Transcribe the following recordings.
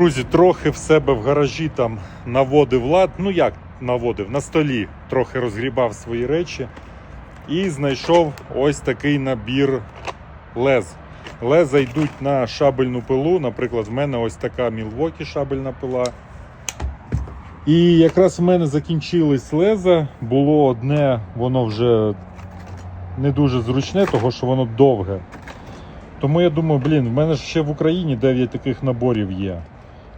Друзі, трохи в себе в гаражі там наводив лад. Ну як наводив? На столі трохи розгрібав свої речі і знайшов ось такий набір лез. Леза йдуть на шабельну пилу. Наприклад, в мене ось така Milwaukee шабельна пила. І якраз в мене закінчились леза. Було одне, воно вже не дуже зручне, того що воно довге. Тому я думаю, блін, в мене ж ще в Україні 9 таких наборів є.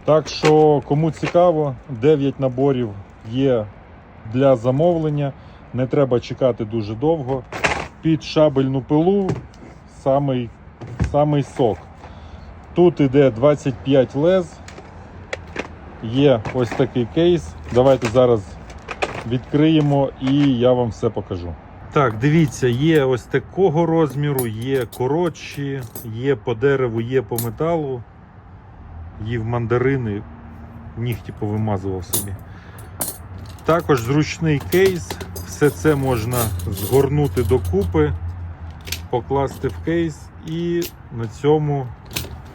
Так що, кому цікаво, 9 наборів є для замовлення. Не треба чекати дуже довго. Під шабельну пилу самий, самий сок. Тут іде 25 лез. Є ось такий кейс. Давайте зараз відкриємо і я вам все покажу. Так, дивіться, є ось такого розміру, є коротші, є по дереву, є по металу. Їв мандарини, нігті повимазував собі. Також зручний кейс. Все це можна згорнути докупи, покласти в кейс, і на цьому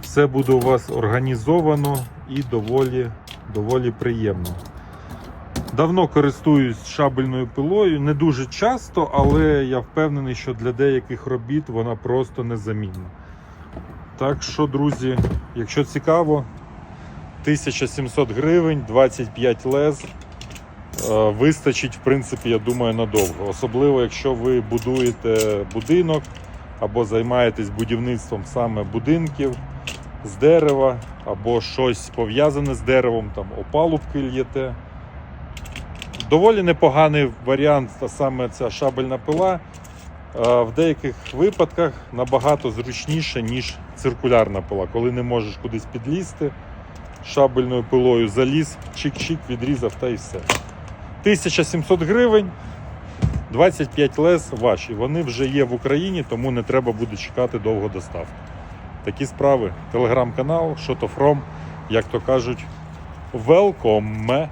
все буде у вас організовано і доволі, доволі приємно. Давно користуюсь шабельною пилою, не дуже часто, але я впевнений, що для деяких робіт вона просто незамінна. Так що, друзі, якщо цікаво, 1700 гривень, 25 лез. Е, Вистачить, в принципі, я думаю, надовго. Особливо, якщо ви будуєте будинок або займаєтесь будівництвом саме будинків з дерева, або щось пов'язане з деревом, там опалубки л'єте. Доволі непоганий варіант, а саме ця шабельна пила. Е, В деяких випадках набагато зручніше, ніж циркулярна пила. Коли не можеш кудись підлізти, шабельною пилою заліз, чик-чик, відрізав та і все. 1700 гривень, 25 лез ваші. Вони вже є в Україні, тому не треба буде чекати довго доставки. Такі справи. Телеграм-канал, from, як то кажуть, welcome.